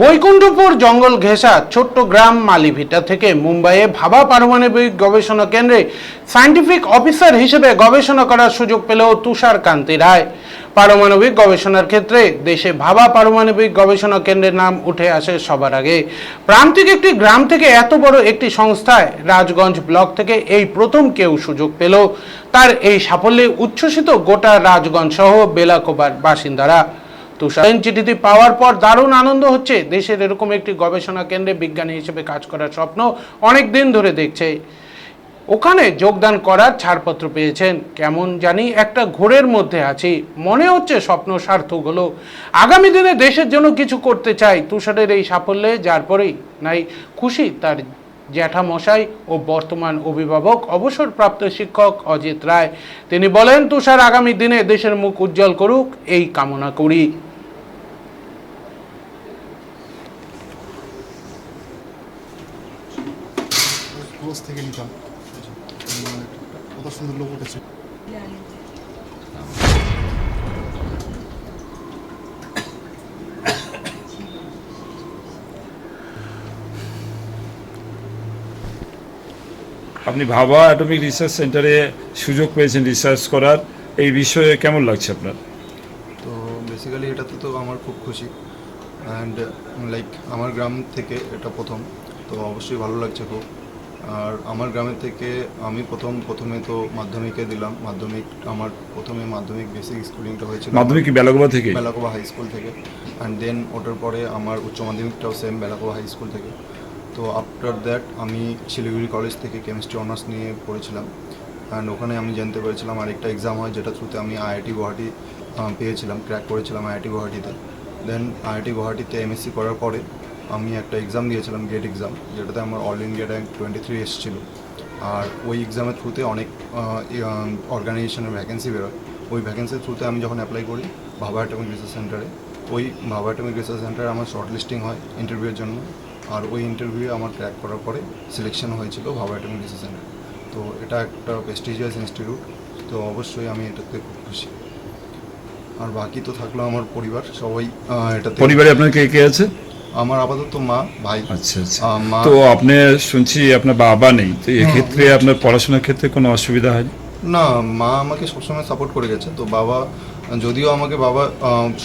বৈকুণ্ঠপুর জঙ্গল ঘেঁষা ছোট্ট গ্রাম মালিভিটা থেকে মুম্বাইয়ে ভাবা পারমাণবিক গবেষণা কেন্দ্রে সায়েন্টিফিক অফিসার হিসেবে গবেষণা করার সুযোগ পেলেও তুষার কান্তি রায়। পারমাণবিক গবেষণার ক্ষেত্রে দেশে ভাবা পারমাণবিক গবেষণা কেন্দ্রের নাম উঠে আসে সবার আগে। প্রান্তিক একটি গ্রাম থেকে এত বড় একটি সংস্থায় রাজগঞ্জ ব্লক থেকে এই প্রথম কেউ সুযোগ পেল। তার এই সাফল্যে উচ্ছ্বসিত গোটা রাজগঞ্জ সহ বেলাকোবার বাসিন্দারা। তুষার। চিঠিটি পাওয়ার পর দারুণ আনন্দ হচ্ছে। দেশের এরকম একটি গবেষণা কেন্দ্রে বিজ্ঞানী হিসেবে কাজ করার স্বপ্ন অনেক দিন ধরে দেখছে। ওখানে যোগদান করার ছাড়পত্র পেয়েছেন। কেমন জানি একটা ঘোরের মধ্যে আছি। মনে হচ্ছে স্বপ্ন সার্থক হলো। আগামী দিনে দেশের জন্য কিছু করতে চাই। তুষারের এই সাফল্যে যার পরেই নাই খুশি তার জ্যাঠামশাই ও বর্তমান অভিভাবক অবসরপ্রাপ্ত শিক্ষক অজিত রায়। তিনি বলেন, তুষার আগামী দিনে দেশের মুখ উজ্জ্বল করুক। এই কামনা করি। ক্লোজ থেকে নিতাম। কত সুন্দর লোক উঠেছে আপনি ভাবা অ্যাটমিক রিসার্চ সেন্টারে সুযোগ পেয়েছেন রিসার্চ করার। এই বিষয়ে কেমন লাগছে আপনার? তো বেসিক্যালি এটাতে তো আমার খুব খুশি। অ্যান্ড লাইক আমার গ্রাম থেকে এটা প্রথম। তো অবশ্যই ভালো লাগছে খুব। আর আমার গ্রামের থেকে আমি প্রথম প্রথমে তো মাধ্যমিকে দিলাম। মাধ্যমিক আমার প্রথমে মাধ্যমিক বেসিক স্কুলিংটা হয়েছিল মাধ্যমিক বেলাগোবা থেকে? বেলাকোবা হাই স্কুল থেকে। অ্যান্ড দেন ওটার পরে আমার উচ্চ মাধ্যমিকটাও সেম বেলাকোবা হাই স্কুল থেকে। তো আফটার দ্যাট আমি শিলিগুড়ি কলেজ থেকে কেমিস্ট্রি অনার্স নিয়ে পড়েছিলাম। অ্যান্ড ওখানে আমি জানতে পেরেছিলাম আরেকটা এক্সাম হয় যেটা থ্রুতে আমি আইআইটি গুয়াহাটি পেয়েছিলাম ক্র্যাক করেছিলাম আইআইটি গুয়াহাটিতে। দেন আইআইটি গুয়াহাটিতে এমএসসি করার পরে আমি একটা এক্সাম দিয়েছিলাম গেট এক্সাম যেটাতে আমার all India rank twenty three এসেছিল। আর ওই এক্সামের থ্রুতে অনেক অর্গানাইজেশনের ভ্যাকেন্সি বেরোয়। ওই ভ্যাকেন্সির থ্রুতে আমি যখন অ্যাপ্লাই করি ভাবা অ্যাটমিক রিসার্চ সেন্টারে ওই ভাবা অ্যাটমিক রিসার্চ সেন্টারে আমার শর্ট লিস্টিং হয় ইন্টারভিউয়ের জন্য। আর ওই ইন্টারভিউ আমার ক্র্যাক করার পরে সিলেকশন হয়েছিল ভাবা অ্যাটমিক রিসার্চ সেন্টারে তো এটা একটা প্রেস্টিজিয়াস ইনস্টিটিউট তো অবশ্যই আমি এটাতে খুব খুশি। আর বাকি তো থাকল আমার পরিবার, সবাই এটাতে পরিবারে আপনার কে কে আছে? আমার আপাতত মা ভাই। আচ্ছা আচ্ছা। তো আপনি শুনছি আপনার বাবা নেই তো এক্ষেত্রে আপনার পড়াশোনার ক্ষেত্রে কোনো অসুবিধা হয়? না মা আমাকে সবসময় সাপোর্ট করে গেছে। তো বাবা যদিও আমাকে বাবা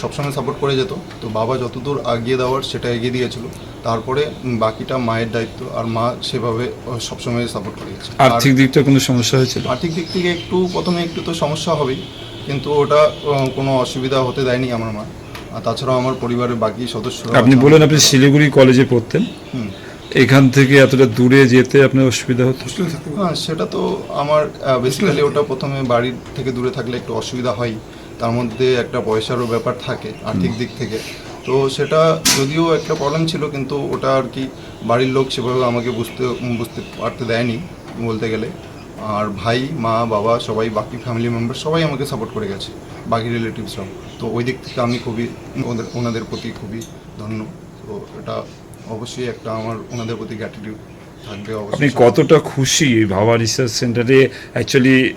সবসময় সাপোর্ট করে যেত তো বাবা যতদূর এগিয়ে দেওয়ার সেটা এগিয়ে দিয়েছিল। তারপরে বাকিটা মায়ের দায়িত্ব আর মা সেভাবে সবসময় সাপোর্ট করে গেছে। আর আর্থিক দিকটা কোনো সমস্যা হয়েছিল? আর্থিক দিক থেকে একটু প্রথমে একটু তো সমস্যা হবেই কিন্তু ওটা কোনো অসুবিধা হতে দেয়নি আমার মা। আর তাছাড়াও আমার পরিবারের বাকি সদস্যরা আপনি বলেন আপনি শিলিগুড়ি কলেজে পড়তেন। হুম। এখান থেকে এতটা দূরে যেতে আপনার অসুবিধা হতো? হ্যাঁ সেটা তো আমার বেসিক্যালি ওটা প্রথমে বাড়ির থেকে দূরে থাকলে একটু অসুবিধা হয়। তার মধ্যে একটা পয়সারও ব্যাপার থাকে আর্থিক দিক থেকে। তো সেটা যদিও একটা প্রবলেম ছিল কিন্তু ওটা আর কি বাড়ির লোক সেভাবে আমাকে বুঝতে বুঝতে পারতে দেয়নি বলতে গেলে। আর ভাই মা বাবা সবাই বাকি ফ্যামিলি মেম্বার সবাই আমাকে সাপোর্ট করে গেছে বাকি রিলেটিভসরাও তো ওই দিক থেকে আমি খুবই ওদের ওনাদের প্রতি খুবই ধন্য। তো এটা অবশ্যই একটা আমার ওনাদের প্রতি গ্র্যাটিটিউড থাকবে আপনি কতটা খুশি ভাবা রিসার্চ সেন্টারে অ্যাকচুয়ালি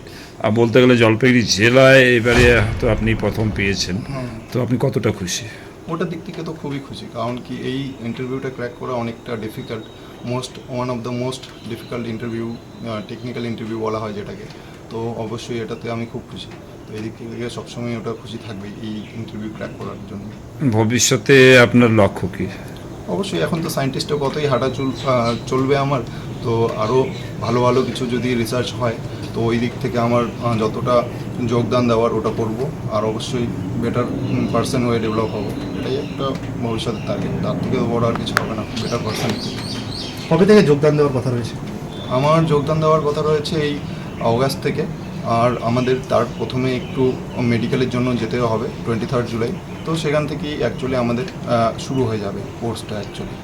বলতে গেলে জলপাইগুড়ি জেলায় এবারে তো আপনি প্রথম পেয়েছেন। তো আপনি কতটা খুশি? ওটার দিক থেকে তো খুবই খুশি কারণ কি এই ইন্টারভিউটা ক্র্যাক করা অনেকটা difficult most one of the most difficult interview technical interview বলা হয় যেটাকে। তো অবশ্যই এটাতে আমি খুব খুশি। তো এই দিক থেকে সবসময় ওটা খুশি থাকবে এই ইন্টারভিউ ক্র্যাক করার জন্য। ভবিষ্যতে আপনার লক্ষ্য কি? অবশ্যই এখন তো সায়েন্টিস্টের কতই হাঁটা চুল চলবে আমার তো আরও ভালো ভালো কিছু যদি রিসার্চ হয় তো ওই দিক থেকে আমার যতটা যোগদান দেওয়ার ওটা করব আর অবশ্যই বেটার পার্সন হয়ে ডেভেলপ হব। এটাই একটা ভবিষ্যতের টার্গেট তার থেকে বড় আর কিছু হবে না বেটার পার্সন কবে থেকে যোগদান দেওয়ার কথা রয়েছে? আমার যোগদান দেওয়ার কথা রয়েছে এই অগাস্ট থেকে আর আমাদের তার প্রথমে একটু মেডিকেলের জন্য যেতে হবে টোয়েন্টি থার্ড জুলাই তো সেখান থেকেই অ্যাকচুয়ালি আমাদের শুরু হয়ে যাবে কোর্সটা অ্যাকচুয়ালি